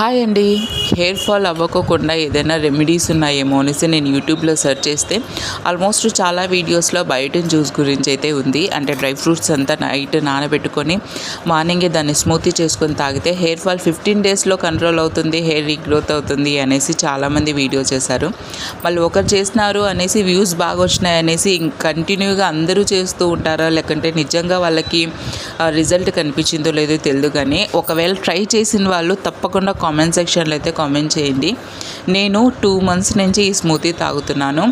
Hi అండి. Hair fall అవ్వకోకుండా ఏదైనా remedies ఉన్నాయేమో అనేసి నేను యూట్యూబ్లో సెర్చ్ చేస్తే ఆల్మోస్ట్ చాలా వీడియోస్లో బయోటిన్ జ్యూస్ గురించి అయితే ఉంది. అంటే డ్రై ఫ్రూట్స్ అంతా నైట్ నానబెట్టుకొని మార్నింగే దాన్ని స్మూతీ చేసుకొని తాగితే హెయిర్ ఫాల్ ఫిఫ్టీన్ డేస్లో కంట్రోల్ అవుతుంది హెయిర్ రీగ్రోత్ అవుతుంది అనేసి చాలామంది వీడియో చేశారు. మళ్ళీ ఒకరు చేసినారు అనేసి వ్యూస్ బాగా వచ్చినాయి అనేసి కంటిన్యూగా అందరూ చేస్తూ ఉంటారా? లేకంటే నిజంగా వాళ్ళకి రిజల్ట్ కనిపించిందో లేదో తెలియదు కానీ ఒకవేళ ట్రై చేసిన వాళ్ళు తప్పకుండా కామెంట్ సెక్షన్లో అయితే కామెంట్ చేయండి. నేను టూ మంత్స్ నుంచి ఈ స్మూతీ తాగుతున్నాను.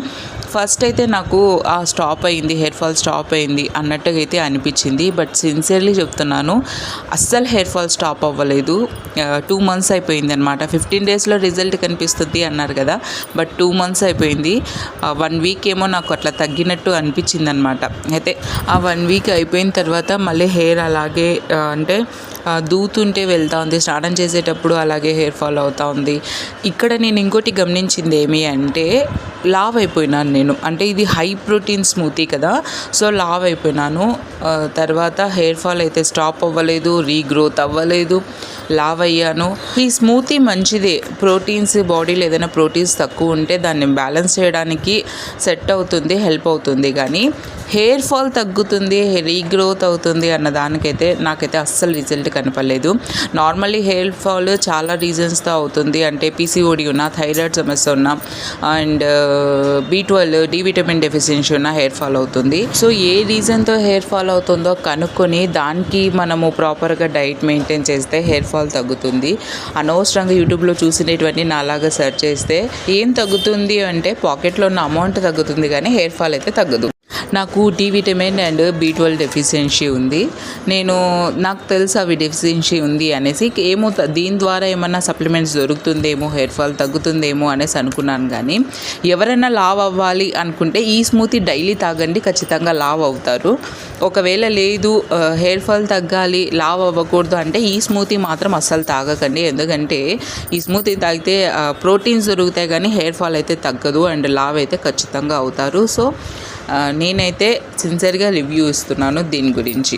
ఫస్ట్ అయితే నాకు ఆ స్టాప్ అయింది హెయిర్ ఫాల్ స్టాప్ అయింది అన్నట్టుగా అయితే అనిపించింది. బట్ సిన్సియర్లీ చెప్తున్నాను అస్సలు హెయిర్ ఫాల్ స్టాప్ అవ్వలేదు. టూ మంత్స్ అయిపోయింది అనమాట ఫిఫ్టీన్ డేస్లో రిజల్ట్ కనిపిస్తుంది అన్నారు కదా బట్ టూ మంత్స్ అయిపోయింది. వన్ వీక్ ఏమో నాకు అట్లా తగ్గినట్టు అనిపించింది అనమాట అయితే ఆ వన్ వీక్ అయిపోయిన తర్వాత మళ్ళీ హెయిర్ అలాగే అంటే దూతుంటే వెళ్తూ ఉంది. స్నానం చేసేటప్పుడు అలాగే హెయిర్ ఫాల్ అవుతూ ఉంది. ఇక్కడ నేను ఇంకోటి గమనించింది ఏమి అంటే లావ్ అయిపోయినాను నేను. అంటే ఇది హై ప్రోటీన్ స్మూతీ కదా సో లావ్ అయిపోయినాను తర్వాత హెయిర్ ఫాల్ అయితే స్టాప్ అవ్వలేదు రీగ్రోత్ అవ్వలేదు. లావ్ అయ్యాను ఈ స్మూతీ మంచిదే. ప్రోటీన్స్ బాడీలో ఏదైనా ప్రోటీన్స్ తక్కువ ఉంటే దాన్ని బ్యాలెన్స్ చేయడానికి సెట్ అవుతుంది హెల్ప్ అవుతుంది. కానీ హెయిర్ ఫాల్ తగ్గుతుంది రీగ్రోత్ అవుతుంది అన్న దానికైతే నాకైతే అస్సలు రిజల్ట్ కనపడలేదు. నార్మల్లీ హెయిర్ ఫాల్ చాలా రీజన్స్తో అవుతుంది. అంటే పీసీఓడి ఉన్న థైరాయిడ్ సమస్య ఉన్న and B twelve D vitamin deficiency ఉన్న హెయిర్ ఫాల్ అవుతుంది. సో ఏ రీజన్తో హెయిర్ ఫాల్ అవుతుందో కనుక్కొని దానికి మనము ప్రాపర్గా డైట్ మెయింటైన్ చేస్తే హెయిర్ ఫాల్ తగ్గుతుంది. అనవసరంగా యూట్యూబ్లో చూసినటువంటి నాలాగా సెర్చ్ చేస్తే ఏం తగ్గుతుంది అంటే పాకెట్లో ఉన్న అమౌంట్ తగ్గుతుంది కానీ హెయిర్ ఫాల్ అయితే తగ్గదు. నాకు D vitamin and B twelve deficiency ఉంది. నేను నాకు తెలుసు అవి డెఫిషియన్సీ ఉంది అనేసి ఏమో దీని ద్వారా ఏమన్నా సప్లిమెంట్స్ దొరుకుతుందేమో హెయిర్ ఫాల్ తగ్గుతుందేమో అనేసి అనుకున్నాను కానీ ఎవరైనా లావ్ అవ్వాలి అనుకుంటే ఈ స్మూతీ డైలీ తాగండి ఖచ్చితంగా లావ్ అవుతారు. ఒకవేళ లేదు హెయిర్ ఫాల్ తగ్గాలి లావ్ అవ్వకూడదు అంటే ఈ స్మూతీ మాత్రం అస్సలు తాగకండి. ఎందుకంటే ఈ స్మూతీ తాగితే ప్రోటీన్స్ దొరుకుతాయి కానీ హెయిర్ ఫాల్ అయితే తగ్గదు అండ్ లావ్ అయితే ఖచ్చితంగా అవుతారు. సో నేనైతే సిన్సియర్గా రివ్యూ ఇస్తున్నాను దీని గురించి.